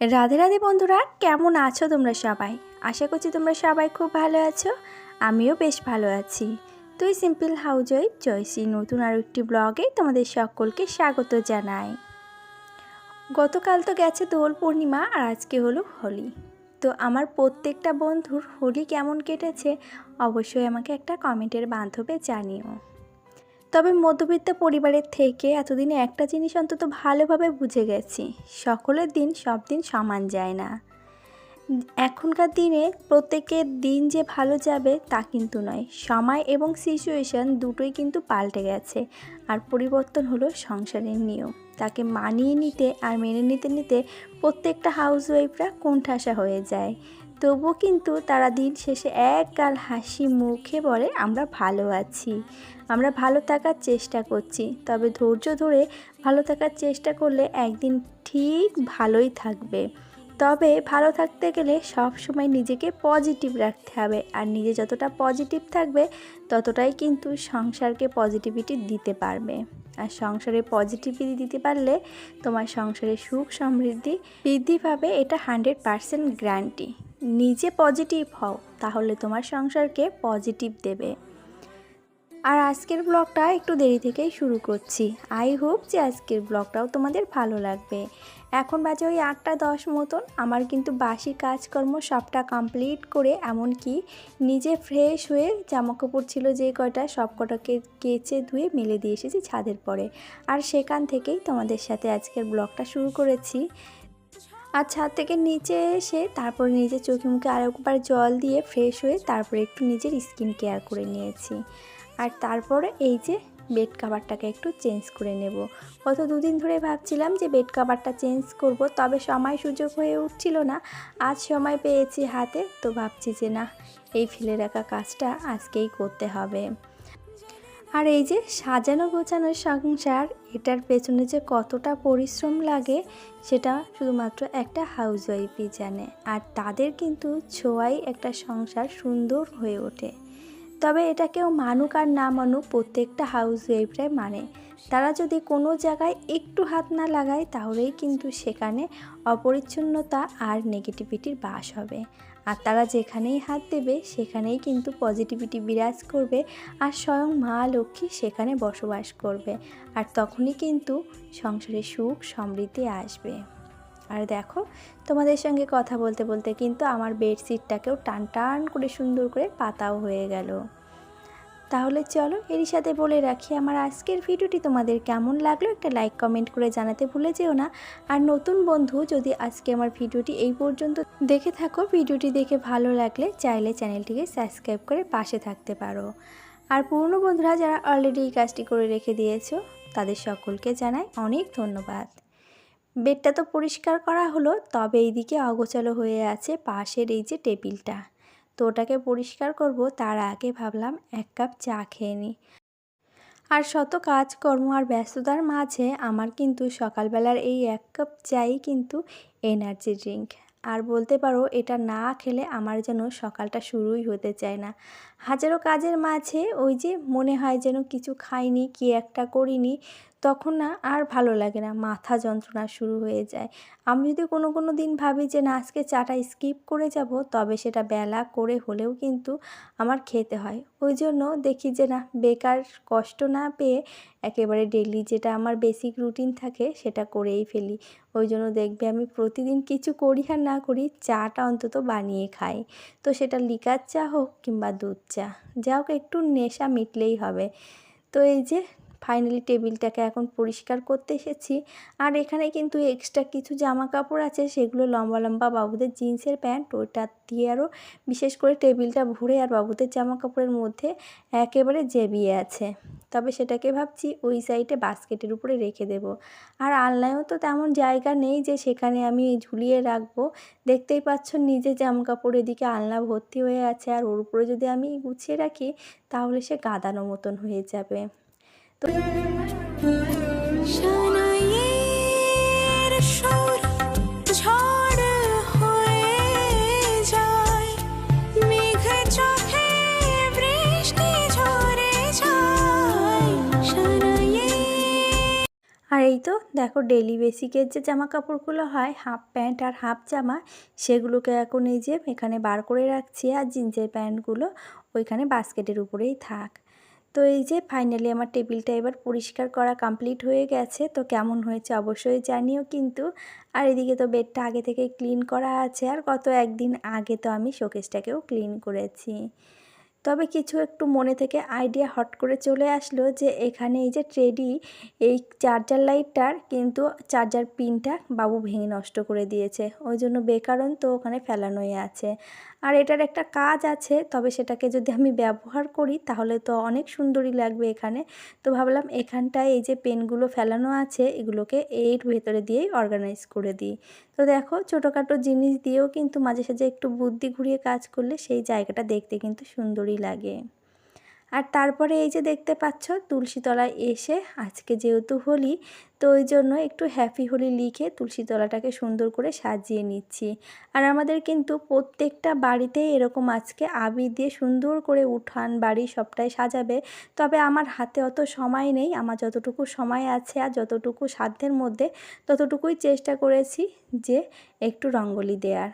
রাধে রাধে বন্ধুরা, কেমন আছো তোমরা সবাই? আশা করছি তোমরা সবাই খুব ভালো আছো, আমিও বেশ ভালো আছি। তুই সিম্পল হাউজ ওয়াইফ জয়সী নতুন আরও একটি ব্লগে তোমাদের সকলকে স্বাগত জানাই। গতকাল তো গেছে দোল পূর্ণিমা আর আজকে হলো হোলি। তো আমার প্রত্যেকটা বন্ধুর হোলি কেমন কেটেছে, অবশ্যই আমাকে একটা কমেন্টের বান্ধবে জানিও। তবে মধ্যবিত্ত পরিবারের থেকে এতদিনে একটা জিনিস অন্তত ভালোভাবে বুঝে গেছি, সকলের দিন সব দিন সমান যায় না। এখনকার দিনে প্রত্যেকের দিন যে ভালো যাবে তা কিন্তু নয়, সময় এবং সিচুয়েশন দুটোই কিন্তু পাল্টে গেছে আর পরিবর্তন হলো সংসারের নিয়ম। তাকে মানিয়ে নিতে আর মেনে নিতে নিতে প্রত্যেকটা হাউসওয়াইফরা কোণঠাসা হয়ে যায়। তবুও কিন্তু তারা দিন শেষে এক গাল হাসি মুখে বলে, আমরা ভালো আছি। আমরা ভালো থাকার চেষ্টা করছি। তবে ধৈর্য ধরে ভালো থাকার চেষ্টা করলে একদিন ঠিক ভালোই থাকবে। তবে ভালো থাকতে গেলে সব সময় নিজেকে পজিটিভ রাখতে হবে। আর নিজে যতটা পজিটিভ থাকবে, ততটাই কিন্তু সংসারকে পজিটিভিটি দিতে পারবে। আর সংসারে পজিটিভিটি দিতে পারলে তোমার সংসারে সুখ সমৃদ্ধি বৃদ্ধি পাবে। এটা হান্ড্রেড পারসেন্ট গ্যারান্টি। নিজে পজিটিভ হও, তাহলে তোমার সংসারকে পজিটিভ দেবে। আর আজকের ব্লগটা একটু দেরি থেকেই শুরু করছি। আই হোপ যে আজকের ব্লগটাও তোমাদের ভালো লাগবে। এখন বাজে ওই আটটা দশ মতন। আমার কিন্তু বাসি কাজকর্ম সবটা কমপ্লিট করে, এমনকি নিজে ফ্রেশ হয়ে জামা কাপড় ছিল যে কয়টা সব কটাকে কেচে ধুয়ে মেলে দিয়ে এসেছি ছাদের পরে। আর সেখান থেকেই তোমাদের সাথে আজকের ব্লগটা শুরু করেছি। আর ছাদ থেকে নিচে এসে তারপরে নিজের চোখে মুখে আরেকবার জল দিয়ে ফ্রেশ হয়ে তারপরে একটু নিজের স্কিন কেয়ার করে নিয়েছি। আর তারপরে এই যে বেড কাভারটাকে একটু চেঞ্জ করে নেব। গত দুদিন ধরে ভাবছিলাম যে বেড কাভারটা চেঞ্জ করব, তবে সময় সুযোগ হয়ে উঠছিল না। আজ সময় পেয়েছি হাতে, তো ভাবছি যে না, এই ফেলে রাখা কাজটা আজকেই করতে হবে। আর এই যে সাজানো গোছানো সংসার, এটার পেছনে যে কতটা পরিশ্রম লাগে, সেটা শুধুমাত্র একটা হাউস ওয়াইফই জানে। আর তাদের কিন্তু ছোঁয়াই একটা সংসার সুন্দর হয়ে ওঠে। তবে এটা কেউ মানুক আর না মানুক, প্রত্যেকটা হাউস ওয়াইফরাই মানে। তারা যদি কোনো জায়গায় একটু হাত না লাগায়, তাহলেই কিন্তু সেখানে অপরিচ্ছন্নতা আর নেগেটিভিটির বাস হবে। আর তারা যেখানেই হাত দেবে, সেখানেই কিন্তু পজিটিভিটি বিরাজ করবে আর স্বয়ং মা লক্ষ্মী সেখানে বসবাস করবে। আর তখনই কিন্তু সংসারে সুখ সমৃদ্ধি আসবে। আর দেখো, তোমাদের সঙ্গে কথা বলতে বলতে কিন্তু আমার বেডশিটটাকেও টান টান করে সুন্দর করে পাতাও হয়ে গেল। তাহলে চলো এরই সাথে বলে রাখি, আমার আজকের ভিডিওটি তোমাদের কেমন লাগল একটা লাইক কমেন্ট করে জানাতে ভুলে যেও না। আর নতুন বন্ধু যদি আজকে আমার ভিডিওটি এই পর্যন্ত দেখে থাকো, ভিডিওটি দেখে ভালো লাগলে চাইলে চ্যানেলটিকে সাবস্ক্রাইব করে পাশে থাকতে পারো। আর পুরনো বন্ধুরা যারা অলরেডি এই কাজটি করে রেখে দিয়েছ, তাদের সকলকে জানাই অনেক ধন্যবাদ। বেডটা তো পরিষ্কার করা হলো, তবে এইদিকে অগোছালো হয়ে আছে পাশের এই যে টেবিলটা। তো ওটাকে পরিষ্কার করব, তার আগে ভাবলাম এক কাপ চা খেয়ে নিই আর শত কাজকর্ম আর ব্যস্ততার মাঝে আমার কিন্তু সকালবেলার এই এক কাপ চাই কিন্তু এনার্জি ড্রিঙ্ক আর বলতে পারো, এটা না খেলে আমার যেন সকালটা শুরুই হতে চায় না। হাজারো কাজের মাঝে ওই যে মনে হয় যেন কিছু খাইনি, কি একটা করিনি তখন না আর ভালো লাগে না, মাথা যন্ত্রণা শুরু হয়ে যায়। আমি যদি কোনো কোনো দিন ভাবি যে না, আজকে চাটা স্কিপ করে যাব, তবে সেটা বেলা করে হলেও কিন্তু আমার খেতে হয়। ওই জন্য দেখি যে না, বেকার কষ্ট না পেয়ে একেবারে ডেলি যেটা আমার বেসিক রুটিন থাকে, সেটা করেই ফেলি। ওই জন্য দেখবে আমি প্রতিদিন কিছু করি আর না করি, চাটা অন্তত বানিয়ে খাই। তো সেটা লিকার চা হোক কিংবা দুধ চা, যা হোক একটু নেশা মিটলেই হবে। তো এই যে ফাইনালি টেবিলটাকে এখন পরিষ্কার করতে এসেছি। আর এখানে কিন্তু এক্সট্রা কিছু জামা কাপড় আছে, সেগুলো লম্বা লম্বা বাবুদের জিন্সের প্যান্ট, ওটা দিয়ে আরও বিশেষ করে টেবিলটা ভরে আর বাবুদের জামা কাপড়ের মধ্যে একেবারে জেবিয়ে আছে। তবে সেটাকে ভাবছি ওই সাইডে বাস্কেটের উপরে রেখে দেব। আর আলনায়ও তো তেমন জায়গা নেই যে সেখানে আমি ঝুলিয়ে রাখব। দেখতেই পাচ্ছ নিজে জামা কাপড় এদিকে আলনা ভর্তি হয়ে আছে, আর ওর উপরে যদি আমি গুছিয়ে রাখি, তাহলে সে গাদানো মতন হয়ে যাবে। আর এই তো দেখো ডেলি বেসিকের যে জামা কাপড়গুলো হয় হাফ প্যান্ট আর হাফ জামা, সেগুলোকে এখন এই যে এখানে বার করে রাখছি আর জিন্সের প্যান্টগুলো ওইখানে বাস্কেটের উপরেই থাক। তো এই যে ফাইনালি আমার টেবিলটা এবার পরিষ্কার করা কমপ্লিট হয়ে গেছে, তো কেমন হয়েছে অবশ্যই জানিও কিন্তু। আর এদিকে তো বেডটা আগে থেকে ক্লিন করা আছে, আর গত একদিন আগে তো আমি শোকেসটাকেও ক্লিন করেছি। তবে কিছু একটু মনে থেকে আইডিয়া হট করে চলে আসলো যে এখানে এই যে ট্রেডি এই চার্জার লাইটটার কিন্তু চার্জার পিনটা বাবু ভেঙে নষ্ট করে দিয়েছে, ওই জন্য বেকারণ তো ওখানে ফেলানোই আছে। আর এটার একটা কাজ আছে, তবে সেটাকে যদি আমি ব্যবহার করি, তাহলে তো অনেক সুন্দরই লাগবে এখানে। তো ভাবলাম এখানটায় এই যে পেনগুলো ফেলানো আছে, এগুলোকে এর ভেতরে দিয়েই অর্গানাইজ করে দিই। তো দেখো, ছোটোখাটো জিনিস দিয়েও কিন্তু মাঝে সাঝে একটু বুদ্ধি ঘুরিয়ে কাজ করলে সেই জায়গাটা দেখতে কিন্তু সুন্দরই লাগে। আর তারপরে এই যে দেখতে পাচ্ছ, তুলসীতলায় এসে আজকে যেহেতু হোলি, তো ওই জন্য একটু হ্যাপি হোলি লিখে তুলসীতলাটাকে সুন্দর করে সাজিয়ে নিচ্ছি। আর আমাদের কিন্তু প্রত্যেকটা বাড়িতেই এরকম আজকে আবির দিয়ে সুন্দর করে উঠান, বাড়ি সবটাই সাজাবে। তবে আমার হাতে অত সময় নেই, আমার যতটুকু সময় আছে আর যতটুকু সাধ্যের মধ্যে ততটুকুই চেষ্টা করেছি যে একটু রঙ্গোলি দেওয়ার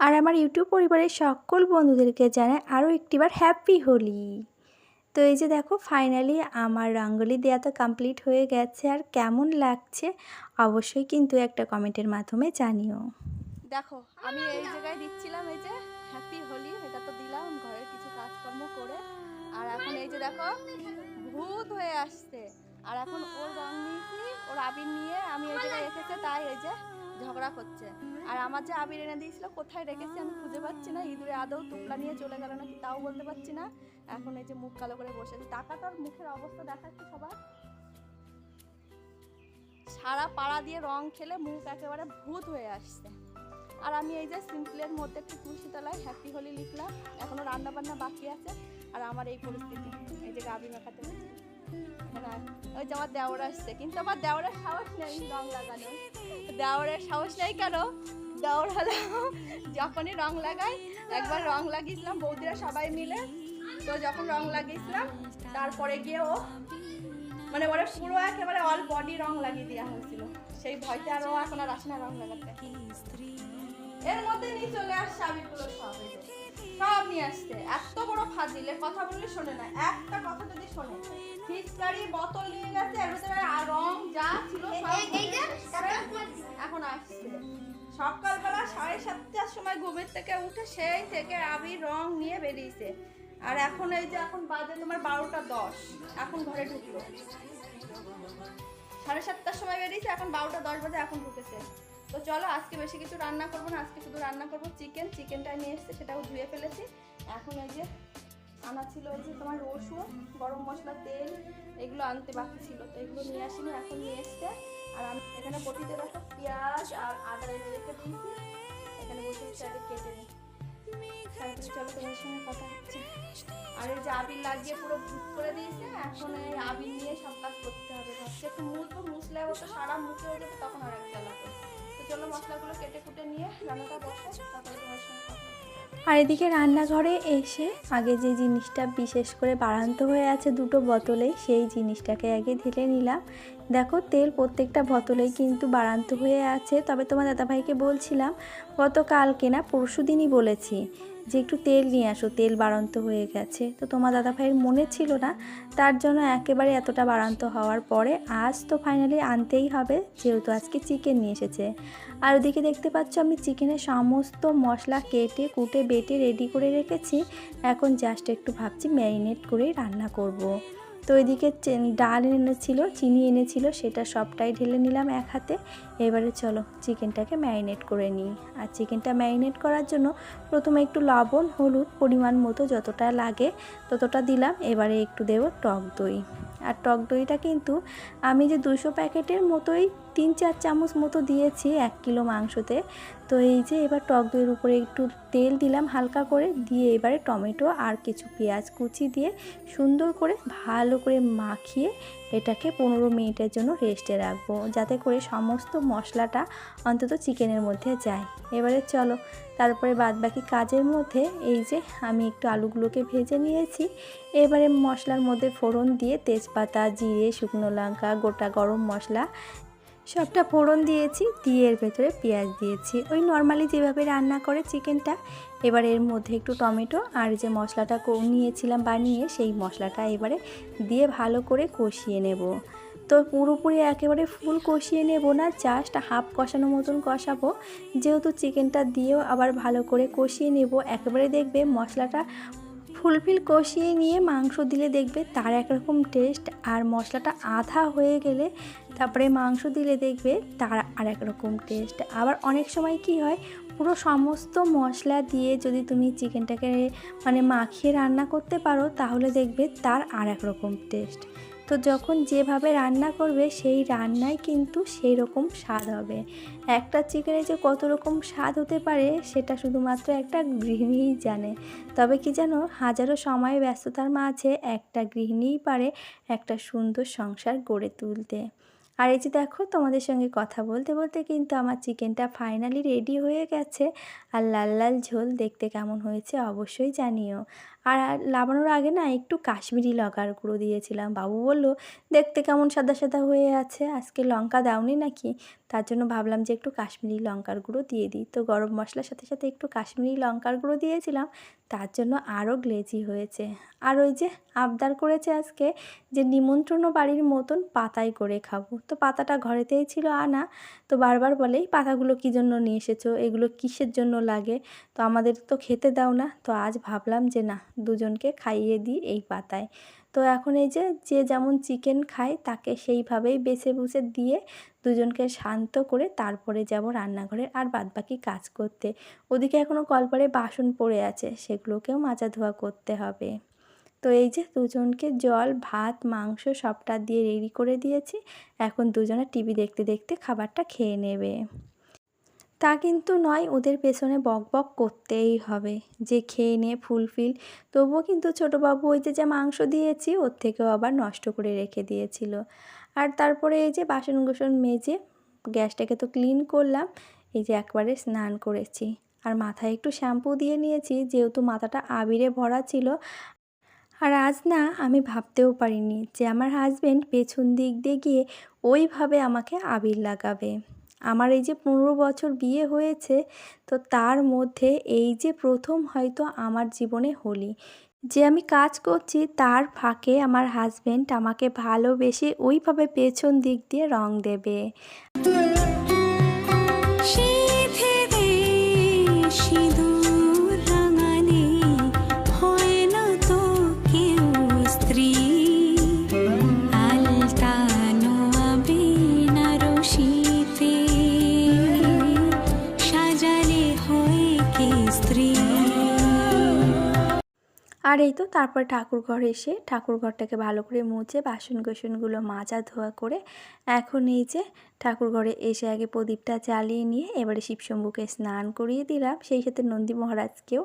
আর আমার ইউটিউব পরিবারের সকল বন্ধুদেরকে জানাই আরও একটিবার হ্যাপি হোলি। তো এই যে দেখো ফাইনালি আমার রঙ্গোলি দেওয়া তো কমপ্লিট হয়ে গেছে। আর কেমন লাগছে অবশ্যই কিন্তু একটা কমেন্টের মাধ্যমে জানিও। দেখো, আমি এই জায়গায় দিচ্ছিলাম এই যে হ্যাপি হোলি, এটা তো দিলাম, ঘরের কিছু কাজকর্ম করে। আর এখন এই যে দেখো, ভূত হয়ে আসছে। আর এখন ওর রং নিয়েছি ওর আবির নিয়ে আমি এই জায়গায় রেখেছে, তাই এই যে ঝগড়া করছে। আর আমার যে আবির এনে দিয়েছিল, কোথায় রেখেছি আমি খুঁজে পাচ্ছি না। ইঁদুরে আদৌ টুকলা নিয়ে চলে গেল নাকি তাও বলতে পারছি না। এখন এই যে মুখ কালো করে বসেছে টাকাটার মুখের অবস্থা দেখাচ্ছি সবার। সারা পাড়া দিয়ে রং খেলে মুখ একেবারে ভূত হয়ে আসছে। আর আমি এই যে সিম্পলের মধ্যে একটু তুলসী তলায় হ্যাপি হোলি লিখলাম। এখনও রান্না বান্না বাকি আছে। আর আমার এই পরিস্থিতি। এই যে গাবি মাখাতে ওই যে আমার দেওর আসছে। কিন্তু আমার দেওরের সাহস নেই রং লাগানো দেওরের সাহস নেই কেন? হলো যখনই রং লাগাই একবার রং লাগিয়েছিলাম, বৌদিরা সবাই মিলে। তো যখন রং লাগিয়েছিলাম, তারপরে গিয়ে ও মানে ওরা পুরো একেবারে অল বডি রং লাগিয়ে দেওয়া হয়েছিল। সেই ভয়তে আর ও এখন আর আসে না রং লাগাতে। এর মধ্যে নিয়ে চলে আসছে আবিরগুলো সব। সব নিয়ে আসছে। এত বড় ফাজিলে কথা বললে শোনে না। একটা কথা যদি শোনে ফিচকারি বোতল নিয়ে গেছে এর ভিতরে আর রং যা ছিল সব এখন আসছে। সকালবেলা সাড়ে সাতটার সময় ঘুমের থেকে উঠে সেই থেকে আবির রং নিয়ে বেরিয়েছে। আর এখন এই যে এখন বাজে তোমার বারোটা দশ। এখন ঘরে ঢুকলো। সাড়ে সাতটার সময় বেরিয়েছে এখন বারোটা দশ বাজে এখন ঢুকেছে। তো চলো, আজকে বেশি কিছু রান্না করব না, আজকে শুধু রান্না করব চিকেন। চিকেনটা নিয়ে এসছে সেটাও ধুয়ে ফেলেছি। এখন এই যে আনা ছিল এই যে তোমার রসুন, গরম মশলা, তেল, এগুলো আনতে বাকি ছিল, তো এগুলো নিয়ে আসিনি, এখন নিয়ে এসছে। আর আমি এখানে বটিতে দেখো পেঁয়াজ আর আদা রেখে দিয়েছি। এখানে বসে বসে আগে কেটে নিই। সঙ্গে কথা হচ্ছে। আর এই যে আবির লাগিয়ে পুরো ভুত করে দিয়েছে, এখন এই আবির নিয়ে সব কাজ করতে হবে। ভাবছি একটু সারা মুখে হয়ে তখন আর এক জ্বালাবে আর এদিকে রান্নাঘরে এসে আগে যে জিনিসটা বিশেষ করে বাড়ান্ত হয়ে আছে দুটো বোতলে, সেই জিনিসটাকে আগে ঢেলে নিলাম। দেখো, তেল প্রত্যেকটা বোতলেই কিন্তু বাড়ান্ত হয়ে আছে। তবে তোমার দাদাভাইকে বলছিলাম, গতকালকে না পরশু দিনই বলেছি যে একটু তেল নিয়ে আসো, তেল বাড়ন্ত হয়ে গেছে। তো তোমার দাদাভাইয়ের মনে ছিল না, তার জন্য একেবারে এতটা বাড়ান্ত হওয়ার পরে আজ তো ফাইনালি আনতেই হবে, যেহেতু আজকে চিকেন নিয়ে এসেছে। আর ওদিকে দেখতে পাচ্ছ আমি চিকেনের সমস্ত মশলা কেটে, কুটে, বেটে রেডি করে রেখেছি। এখন জাস্ট একটু ভাবছি ম্যারিনেট করেই রান্না করব। তো চে- ডাল এনেছিল, চিনি এনেছিল, সেটা সবটাই ঢেলে নিলাম এক হাতে। এবারে চলো চিকেনটাকে ম্যারিনেট করে নিই। আর চিকেনটা ম্যারিনেট করার জন্য প্রথমে একটু লবণ, হলুদ পরিমাণ মতো যতটা লাগে ততটা দিলাম। এবারে একটু দেব টক দই। আর টক দইটা কিন্তু আমি যে দুশো প্যাকেটের মতোই তিন চার চামচ মতো দিয়েছি এক কিলো মাংসতে। তো এই যে এবার টক দইয়ের উপরে একটু তেল দিলাম হালকা করে, দিয়ে এবারে টমেটো আর কিছু পেঁয়াজ কুচি দিয়ে সুন্দর করে ভালো করে মাখিয়ে এটাকে পনেরো মিনিটের জন্য রেস্টে রাখব, যাতে করে সমস্ত মশলাটা অন্তত চিকেনের মধ্যে যায়। এবারে চলো, তারপরে বাদ বাকি কাজের মধ্যে এই যে আমি একটু আলুগুলোকে ভেজে নিয়েছি। এবারে মশলার মধ্যে ফোড়ন দিয়ে তেজপাতা, জিরে, শুকনো লঙ্কা, গোটা গরম মশলা সবটা ফোড়ন দিয়েছি, দিয়ে এর ভেতরে পেঁয়াজ দিয়েছি। ওই নর্মালি যেভাবে রান্না করে চিকেনটা, এবার এর মধ্যে একটু টমেটো আর যে মশলাটা নিয়েছিলাম বানিয়ে, সেই মশলাটা এবারে দিয়ে ভালো করে কষিয়ে নেব। তো পুরোপুরি একেবারে ফুল কষিয়ে নেব না জাস্ট হাফ কষানো মতন কষাবো। যেহেতু চিকেনটা দিয়েও আবার ভালো করে কষিয়ে নেব। একেবারে দেখবে মশলাটা ফুলফিল কষিয়ে নিয়ে মাংস দিলে দেখবে তার একরকম টেস্ট আর মশলাটা আধা হয়ে গেলে তারপরে মাংস দিলে দেখবে তার আর একরকম টেস্ট। আবার অনেক সময় কি হয়, পুরো সমস্ত মশলা দিয়ে যদি তুমি চিকেনটাকে মানে মাখিয়ে রান্না করতে পারো, তাহলে দেখবে তার আর একরকম টেস্ট। তো যখন যেভাবে রান্না করবে, সেই রান্নায় কিন্তু সেই রকম স্বাদ হবে। একটা চিকেনে যে কত রকম স্বাদ হতে পারে, সেটা শুধুমাত্র একটা গৃহিণীই জানে। তবে কি জানো, হাজারো সময় ব্যস্ততার মাঝে একটা গৃহিণীই পারে একটা সুন্দর সংসার গড়ে তুলতে। আর এই যে দেখো, তোমাদের সঙ্গে কথা বলতে বলতে কিন্তু আমার চিকেনটা ফাইনালি রেডি হয়ে গেছে। আর লাল লাল ঝোল দেখতে কেমন হয়েছে অবশ্যই জানিও। আর লাবানোর আগে না একটু কাশ্মীরি লঙ্কার গুঁড়ো দিয়েছিলাম। বাবু বলল, দেখতে কেমন সাদা সাদা হয়ে আছে, আজকে লঙ্কা দাওনি নাকি? তার জন্য ভাবলাম যে একটু কাশ্মীরি লঙ্কার গুঁড়ো দিয়ে দিই। তো গরম মশলার সাথে সাথে একটু কাশ্মীরি লঙ্কার গুঁড়ো দিয়েছিলাম, তার জন্য আরও গ্লেজি হয়েছে। আর ওই যে আবদার করেছে আজকে যে নিমন্ত্রণ বাড়ির মতন পাতায় করে খাব। তো পাতাটা ঘরেতেই ছিল আনা, তো বারবার বলে, এই পাতাগুলো কী জন্য নিয়ে এসেছ? এগুলো কিসের জন্য লাগে? তো আমাদের তো খেতে দাও না। তো আজ ভাবলাম যে না দুজনকে খাইয়ে দিই এই পাতায়। তো এখন এই যে যে যেমন চিকেন খায়, তাকে সেইভাবেই বেছে বুছে দিয়ে দুজনকে শান্ত করে তারপরে যাব রান্নাঘরে আর বাদবাকি কাজ করতে। ওদিকে এখনও কলপারে বাসন পড়ে আছে, সেগুলোকেও মাজা ধোয়া করতে হবে। তো এই যে, দুজনকে জল, ভাত, মাংস সবটা দিয়ে রেডি করে দিয়েছি। এখন দুজনে টিভি দেখতে দেখতে খাবারটা খেয়ে নেবে। তা কিন্তু নয়, ওদের পেছনে বক বক করতেই হবে। যে খেয়ে নে ফুলফিল তবুও কিন্তু ছোটোবাবু ওই যে, যা মাংস দিয়েছি, ওর থেকেও আবার নষ্ট করে রেখে দিয়েছিল। আর তারপরে এই যে বাসন কুসন মেজে গ্যাসটাকে তো ক্লিন করলাম, এই যে একবারে স্নান করেছি। আর মাথায় একটু শ্যাম্পু দিয়ে নিয়েছি, যেহেতু মাথাটা আবিরে ভরা ছিল। আর আজ না, আমি ভাবতেও পারিনি যে আমার হাজবেন্ড পেছন দিক দিয়ে গিয়ে ওইভাবে আমাকে আবির লাগাবে। আমার এই যে পনেরো বছর বিয়ে হয়েছে, তো তার মধ্যে এই যে প্রথম হয়তো আমার জীবনে হোলি। যে আমি কাজ করছি, তার ফাঁকে আমার হাজবেন্ড আমাকে ভালোবেসে ওইভাবে পেছন দিক দিয়ে রং দেবে। আর এই তো তারপর ঠাকুর ঘর এসে ঠাকুর ঘরটাকে ভালো করে মুছে বাসন কোসনগুলো মাজা ধোয়া করে এখন এই যে ঠাকুর ঘরে এসে আগে প্রদীপটা জ্বালিয়ে নিয়ে এবারে শিবশম্ভুকে স্নান করিয়ে দিলাম। সেই সাথে নন্দী মহারাজকেও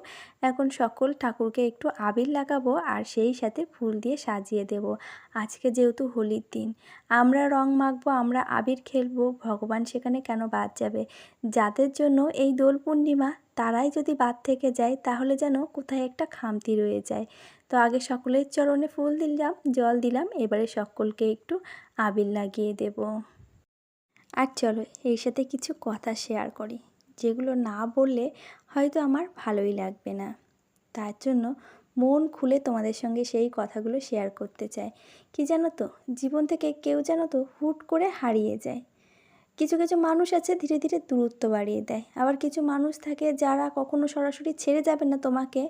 এখন সকল ঠাকুরকে একটু আবির লাগাবো আর সেই সাথে ফুল দিয়ে সাজিয়ে দেব। আজকে যেহেতু হোলির দিন, আমরা রং মাখবো, আমরা আবির খেলব, ভগবান সেখানে কেন বাদ যাবে? যাদের জন্য এই দোল পূর্ণিমা, তারাই যদি বাদ থেকে যায়, তাহলে যেন কোথায় একটা খামতি রয়ে যায়। তো আগে সকলের চরণে ফুল দিলাম, জল দিলাম, এবারে সকলকে একটু আবির লাগিয়ে দেব। আর চলো এর সাথে কিছু কথা শেয়ার করি, যেগুলো না বললে হয়তো আমার ভালোই লাগবে না। তার জন্য মন খুলে তোমাদের সঙ্গে সেই কথাগুলো শেয়ার করতে চাই। কি জানো তো? জীবন থেকে কেউ জানো তো হুট করে হারিয়ে যায়। কিছু কিছু মানুষ আছে ধীরে ধীরে দূরত্ব বাড়িয়ে দেয়। আবার কিছু মানুষ থাকে যারা কখনো সরাসরি ছেড়ে যাবে না তোমাকে।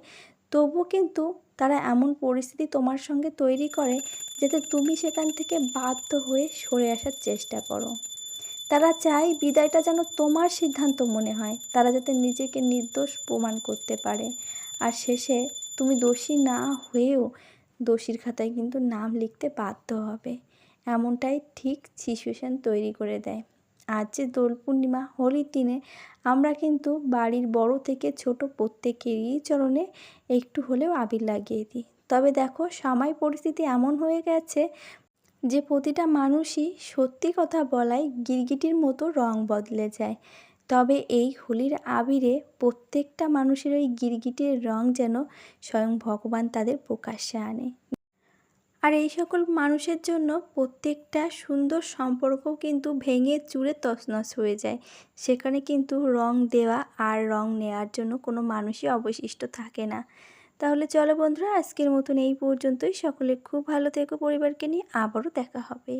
তবু কিন্তু তারা এমন পরিস্থিতি তোমার সঙ্গে তৈরি করে, যাতে তুমি সেখান থেকে বাধ্য হয়ে সরে আসার চেষ্টা করো। তারা চায় বিদায়টা যেন তোমার সিদ্ধান্ত মনে হয়। তারা যাতে নিজেকে নির্দোষ প্রমাণ করতে পারে। আর শেষে তুমি দোষী না হয়েও দোষীর খাতায় কিন্তু নাম লিখতে বাধ্য হবে। এমনটাই ঠিক সিচুয়েশান তৈরি করে দেয়। আজ যে দোল পূর্ণিমা, হোলির দিনে আমরা কিন্তু বাড়ির বড় থেকে ছোট প্রত্যেকেরই চরণে একটু হলেও আবির লাগিয়ে দিই। তবে দেখো, সময় পরিস্থিতি এমন হয়ে গেছে যে প্রতিটা মানুষই সত্যি কথা বলায় গিরগিটির মতো রং বদলে যায়। তবে এই হোলির আবিরে প্রত্যেকটা মানুষের ওই গিরগিটির রং যেন স্বয়ং ভগবান তাদের প্রকাশ্যে আনে। আর এই সকল মানুষের জন্য প্রত্যেকটা সুন্দর সম্পর্ক কিন্তু ভেঙে চুরে তছনছ হয়ে যায়। সেখানে কিন্তু রং দেওয়া আর রং নেওয়ার জন্য কোনো মানুষই অবশিষ্ট থাকে না। তাহলে চলো বন্ধুরা, আজকের মতন এই পর্যন্তই। সকলে খুব ভালো থেকো, পরিবারকে নিয়ে আবারও দেখা হবে।